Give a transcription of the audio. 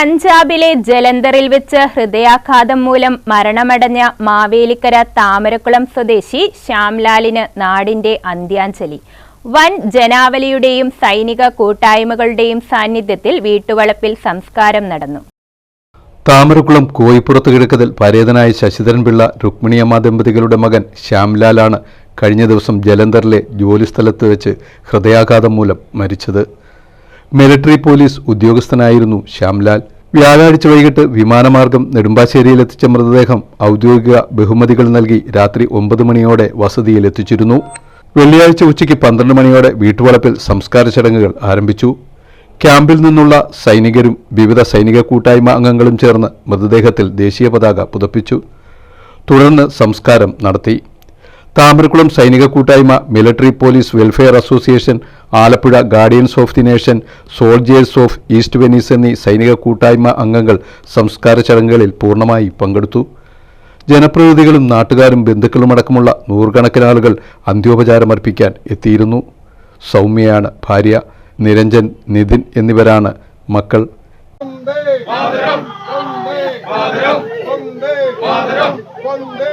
പഞ്ചാബിലെ ജലന്ധറിൽ വെച്ച് ഹൃദയാഘാതം മൂലം മരണമടഞ്ഞ മാവേലിക്കര താമരക്കുളം സ്വദേശി ശ്യാംലാലിന് നാടിന്റെ അന്ത്യാഞ്ജലി. വൻ ജനാവലിയുടെയും സൈനിക കൂട്ടായ്മകളുടെയും സാന്നിധ്യത്തിൽ വീട്ടുവളപ്പിൽ സംസ്കാരം നടന്നു. താമരക്കുളം കോയിപ്പുറത്ത് കിഴക്കതിൽ പരേതനായ ശശിധരൻപിള്ള രുക്മിണിയമ്മ ദമ്പതികളുടെ മകൻ ശ്യാംലാലാണ് കഴിഞ്ഞ ദിവസം ജലന്ധറിലെ ജോലിസ്ഥലത്ത് വെച്ച് ഹൃദയാഘാതം മൂലം മരിച്ചത്. മിലിറ്ററി പോലീസ് ഉദ്യോഗസ്ഥനായിരുന്നു ശ്യാംലാൽ. വ്യാഴാഴ്ച വൈകിട്ട് വിമാനമാർഗം നെടുമ്പാശ്ശേരിയിലെത്തിച്ച മൃതദേഹം ഔദ്യോഗിക ബഹുമതികൾ നൽകി രാത്രി ഒമ്പത് മണിയോടെ വസതിയിലെത്തിച്ചിരുന്നു. വെള്ളിയാഴ്ച ഉച്ചയ്ക്ക് പന്ത്രണ്ട് മണിയോടെ വീട്ടുവളപ്പിൽ സംസ്കാര ചടങ്ങുകൾ ആരംഭിച്ചു. ക്യാമ്പിൽ നിന്നുള്ള സൈനികരും വിവിധ സൈനിക കൂട്ടായ്മ അംഗങ്ങളും ചേർന്ന് മൃതദേഹത്തിൽ ദേശീയ പതാക പുതപ്പിച്ചു. തുടർന്ന് സംസ്കാരം നടത്തി. താമരക്കുളം സൈനിക കൂട്ടായ്മ military police welfare association Alappuzha guardians of the nation soldiers of East Venice എന്നീ സൈനിക കൂട്ടായ്മ അംഗങ്ങൾ സംസ്കാര ചടങ്ങുകളിൽ പൂർണമായി പങ്കെടുത്തു. ജനപ്രതിനിധികളും നാട്ടുകാരും ബന്ധുക്കളുമടക്കമുള്ള നൂറുകണക്കിന് ആളുകൾ അന്ത്യോപചാരമർപ്പിക്കാൻ എത്തിയിരുന്നു. സൗമ്യയാണ് ഭാര്യ നിരഞ്ജൻ നിതിൻ എന്നിവരാണ് മക്കൾ. Vande